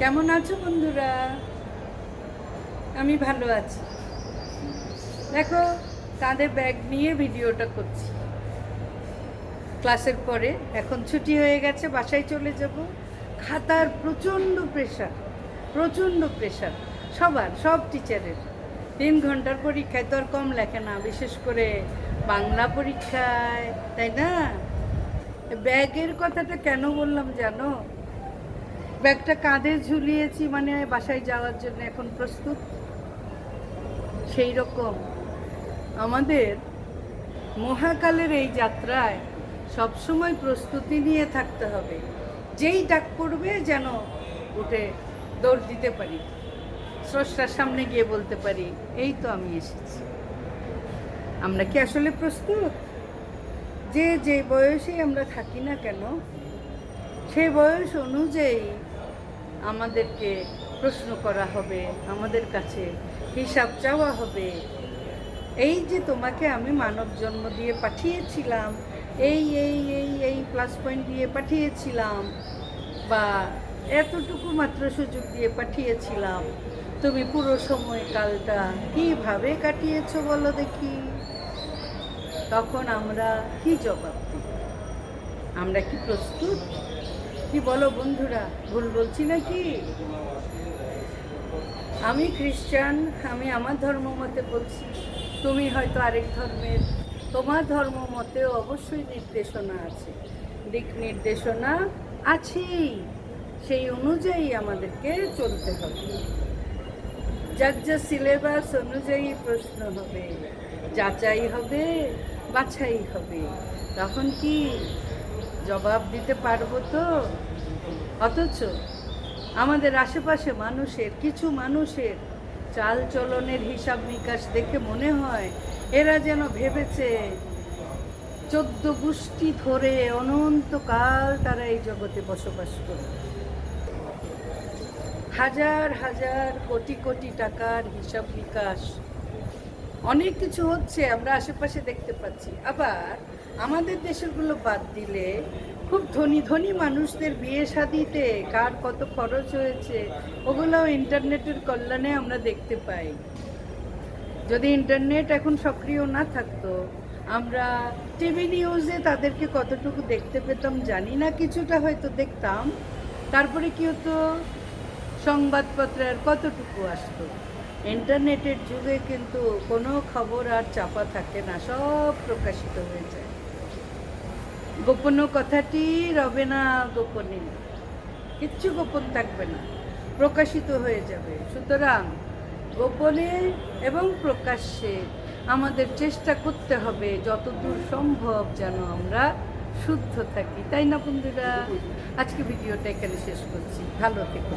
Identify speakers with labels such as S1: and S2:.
S1: কেমন আছো বন্ধুরা? আমি ভালো আছি। দেখো কাঁধে ব্যাগ নিয়ে ভিডিওটা করছি। ক্লাসের পরে, এখন ছুটি হয়ে গেছে, বাসায় চলে যাব। খাতার প্রচণ্ড প্রেশার প্রচণ্ড প্রেশার সবার, সব টিচারের তিন ঘণ্টার পরীক্ষায় তো আর কম লেখে না, বিশেষ করে বাংলা পরীক্ষায়, তাই না? ব্যাগের কথাটা কেন বললাম জানো? ব্যাগটা কাঁধে ঝুলিয়েছি মানে বাসায় যাওয়ার জন্য এখন প্রস্তুত। সেই রকম আমাদের মহাকালের এই যাত্রায় সবসময় প্রস্তুতি নিয়ে থাকতে হবে। যেই ডাক পড়বে যেন উঠে দৌড় দিতে পারি, স্রষ্টার সামনে গিয়ে বলতে পারি, এই তো আমি এসেছি। আমরা কি আসলে প্রস্তুত? যে যে বয়সে আমরা থাকি না কেন সেই বয়স অনুযায়ী আমাদেরকে প্রশ্ন করা হবে, আমাদের কাছে হিসাব চাওয়া হবে। এই যে তোমাকে আমি মানব জন্ম দিয়ে পাঠিয়েছিলাম, এই এই এই এই প্লাস পয়েন্ট দিয়ে পাঠিয়েছিলাম বা এতটুকু মাত্র সুযোগ দিয়ে পাঠিয়েছিলাম, তুমি পুরো সময়কালটা কীভাবে কাটিয়েছো বলো দেখি। তখন আমরা কি জবাব আমরা কি প্রস্তুত? কি বলো বন্ধুরা, ভুল বলছি নাকি? আমি খ্রিস্টান আমি আমার ধর্ম মতে বলছি। তুমি হয়তো আরেক ধর্মের। তোমার ধর্ম মতেও অবশ্যই নির্দেশনা আছে। দিক নির্দেশনা আছেই। সেই অনুযায়ী আমাদেরকে চলতে হবে। যার যা সিলেবাস অনুযায়ী প্রশ্ন হবে। যাচাই হবে, বাছাই হবে। তখন কি জবাব দিতে পারব তো? অথচ আমাদের আশেপাশে মানুষের, কিছু মানুষের চাল চলনের হিসাব নিকাশ দেখে মনে হয় এরা যেন ভেবেছে চোদ্দ গোষ্ঠী ধরে অনন্তকাল তারা এই জগতে বসবাস করে হাজার হাজার কোটি কোটি টাকার হিসাব নিকাশ অনেক কিছু হচ্ছে, আমরা আশেপাশে দেখতে পাচ্ছি। আবার আমাদের দেশেরগুলো বাদ দিলে খুব ধনী ধনী মানুষদের বিয়ে শাদিতে কার কত খরচ হয়েছে, ওগুলোও ইন্টারনেটের কল্যাণে আমরা দেখতে পাই। যদি ইন্টারনেট এখন সক্রিয় না থাকতো, আমরা টিভি নিউজে তাদেরকে কতটুকু দেখতে পেতাম জানি না, কিছুটা হয়তো দেখতাম। তারপরে কি হতো? সংবাদপত্রে আর কতটুকু আসতো? ইন্টারনেটের যুগে কিন্তু কোনো খবর আর চাপা থাকে না, সব প্রকাশিত হয়ে যায়। গোপন কথাটি রবে না গোপনে, কিচ্ছু গোপন থাকবে না, প্রকাশিত হয়ে যাবে। সুতরাং গোপনে এবং প্রকাশ্যে আমাদের চেষ্টা করতে হবে, যতদূর সম্ভব যেন আমরা শুদ্ধ থাকি। তাই না বন্ধুরা? আজকে ভিডিওটা এখানে শেষ করছি। ভালো থেকো।